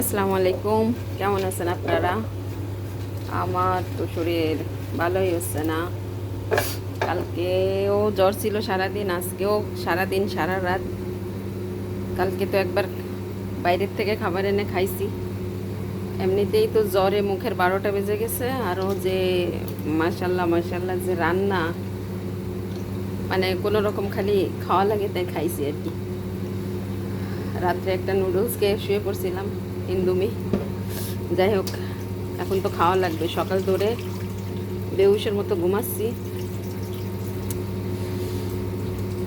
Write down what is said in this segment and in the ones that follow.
আসসালামু আলাইকুম। কেমন আছেন আপনারা? আমার তো শরীর ভালোই হচ্ছে না। কালকেও জ্বর ছিল সারাদিন, আজকেও সারাদিন, সারা রাত। কালকে তো একবার বাইরের থেকে খাবার এনে খাইছি। এমনিতেই তো জ্বরে মুখের বারোটা বেজে গেছে, আরও যে মাসাল্লাহ মাসাল্লাহ যে রান্না। মানে কোনো রকম খালি খাওয়া লাগে তাই খাইছি আর কি। রাত্রে একটা নুডলস খেয়ে শুয়ে পড়ছিলাম। ইন্দুমি। যাই হোক এখন তো খাওয়া লাগবে। সকাল ধরে বেউসের মতো ঘুমাচ্ছি।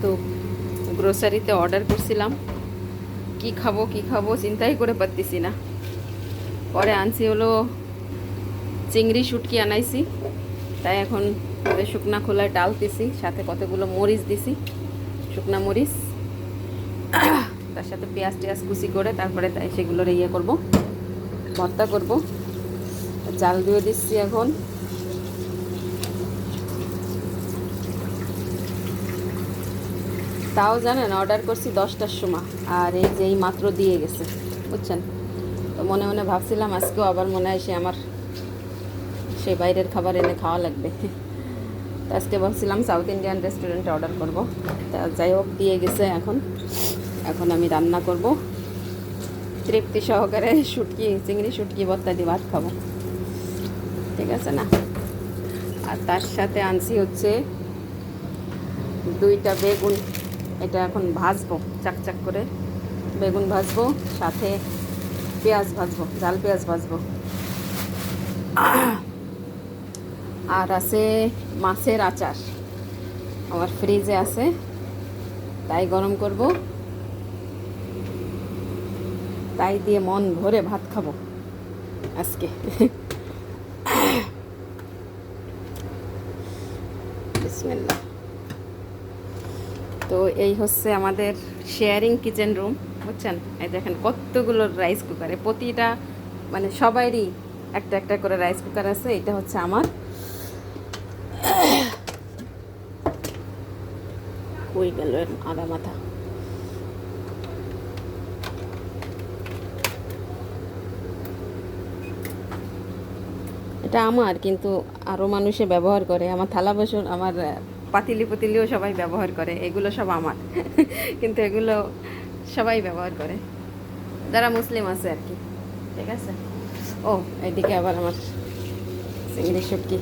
তো গ্রোসারিতে অর্ডার করছিলাম। কি খাব কি খাব চিন্তাই করে পারতেছি না। পরে আনছি হলো চিংড়ি শুটকি আনাইছি। তাই এখন শুকনা খোলায় ডালতেছি, সাথে কতগুলো মরিচ দিছি। শুকনা মরিচ। তার সাথে পেঁয়াজ টেয়াজ কুচি করে তারপরে তাই সেগুলোর ইয়ে করব। ভর্তা করব। জাল দিয়ে দিচ্ছি এখন। তাও জানেন অর্ডার করছি দশটার সময়, আর এই যে এই মাত্র দিয়ে গেছে, বুঝছেন? তো মনে মনে ভাবছিলাম আজকেও আবার মনে হয় সে আমার সে বাইরের খাবার এনে খাওয়া লাগবে। তো আজকে ভাবছিলাম সাউথ ইন্ডিয়ান রেস্টুরেন্টে অর্ডার করব। তা যাই হোক, দিয়ে গেছে এখন। এখন আমি রান্না করব। তৃপ্তি সহকারে শুটকি, চিংড়ি শুটকি ভর্তা দিয়ে ভাত খাব। ঠিক আছে না? আর তার সাথে আনছি হচ্ছে দুইটা বেগুন। এটা এখন ভাজবো, চাকচাক করে। বেগুন ভাজবো, সাথে পেঁয়াজ ভাজবো জাল পেঁয়াজ ভাজবো। আর আছে মাছের আচার। আমার ফ্রিজে আছে, তাই গরম করব। তাই দিয়ে মন ভরে ভাত খাব। আজকে। তো এই হচ্ছে আমাদের শেয়ারিং কিচেন রুম বুঝছেন? এই দেখেন কতগুলো রাইস কুকারে প্রতিটা মানে সবাইরই একটা একটা করে রাইস কুকার আছে, এটা হচ্ছে আমার। কই গেল আদা মাথা। এটা আমার, কিন্তু আরও মানুষে ব্যবহার করে। আমার থালা বাসন, আমার পাতিলি পুতিলিও সবাই ব্যবহার করে। এগুলো সব আমার। কিন্তু এগুলো সবাই ব্যবহার করে। যারা মুসলিম আছে আর কি। ঠিক আছে? ও, এদিকে আবার আমার চিংড়ি শুটকি।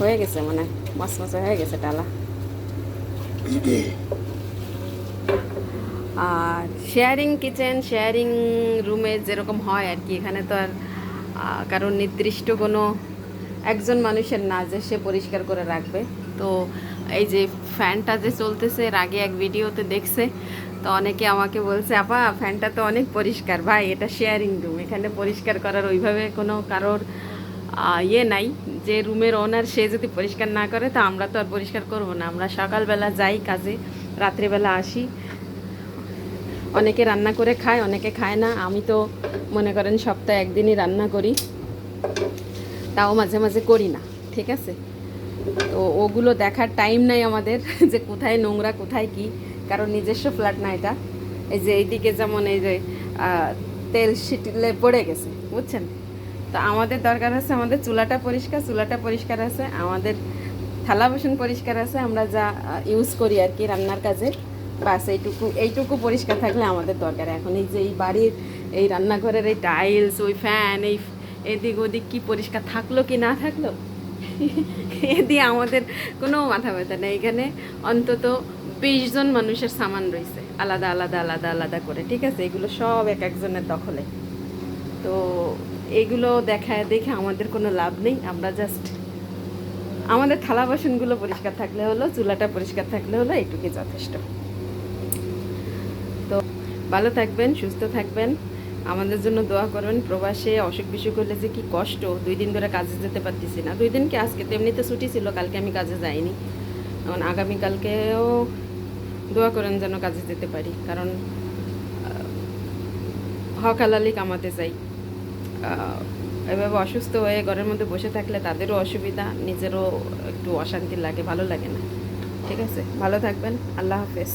হয়ে গেছে মানে মাছ মাছ হয়ে গেছে টালা আর শেয়ারিং কিচেন শেয়ারিং রুমে যেরকম হয় আর কি, এখানে তো আর কারণ নির্দিষ্ট কোনো একজন মানুষের না যে সে পরিষ্কার করে রাখবে। তো এই যে ফ্যানটা যে চলতেছে, এর আগে এক ভিডিওতে দেখছে, তো অনেকে আমাকে বলছে, আপা, ফ্যানটা তো অনেক পরিষ্কার, ভাই, এটা শেয়ারিং রুম এখানে পরিষ্কার করার ওইভাবে কোনো কারোর ইয়ে নাই। যে রুমের ওনার সে যদি পরিষ্কার না করে, তো আমরা তো আর পরিষ্কার করব না। আমরা সকালবেলা যাই কাজে, রাত্রিবেলা আসি অনেকে রান্না করে খায়, অনেকে খায় না। আমি তো মনে করেন সপ্তাহে একদিনই রান্না করি। তাও মাঝে মাঝে করি না, ঠিক আছে? তো ওগুলো দেখার টাইম নাই আমাদের যে কোথায় নোংরা, কোথায় কি, কারণ নিজস্ব ফ্ল্যাট না এটা। এই যে এইদিকে যেমন এই যে তেল ছিটলে পড়ে গেছে, বুঝছেন? তো আমাদের দরকার আছে, আমাদের চুলাটা পরিষ্কার চুলাটা পরিষ্কার আছে, আমাদের থালা বাসন পরিষ্কার আছে, আমরা যা ইউজ করি আর কি রান্নার কাজে। বাস, এইটুকু এইটুকু পরিষ্কার থাকলে আমাদের দরকার। এখন এই যে এই বাড়ির এই রান্নাঘরের এই টাইলস ওই ফ্যান এই এদিক ওদিক কি পরিষ্কার থাকল কি না থাকল? এ দিয়ে আমাদের কোনো মাথা ব্যথা নেই। এখানে অন্তত বিশ জন মানুষের সামান রয়েছে। আলাদা আলাদা আলাদা আলাদা করে, ঠিক আছে? এগুলো সব এক একজনের দখলে। তো এগুলো দেখায় দেখে আমাদের কোনো লাভ নেই। আমরা জাস্ট আমাদের থালা বাসনগুলো পরিষ্কার থাকলে হলো, চুলাটা পরিষ্কার থাকলে হলো, এইটুকুই যথেষ্ট। তো ভালো থাকবেন, সুস্থ থাকবেন। আমাদের জন্য দোয়া করবেন, প্রবাসে অসুখ বিসুখ হলে যে কি কষ্ট, দুই দিন ধরে কাজে যেতে পারতেছি না। দুই দিন কি আজকে তো এমনিতে ছুটি ছিল, কালকে আমি কাজে যাইনি। এখন আগামীকালকেও দোয়া করেন যেন কাজে যেতে পারি, কারণ হক হালালি কামাতে চাই। এভাবে অসুস্থ হয়ে ঘরের মধ্যে বসে থাকলে তাদেরও অসুবিধা, নিজেরও একটু অশান্তি লাগে, ভালো লাগে না। ঠিক আছে? ভালো থাকবেন, আল্লাহ হাফেজ।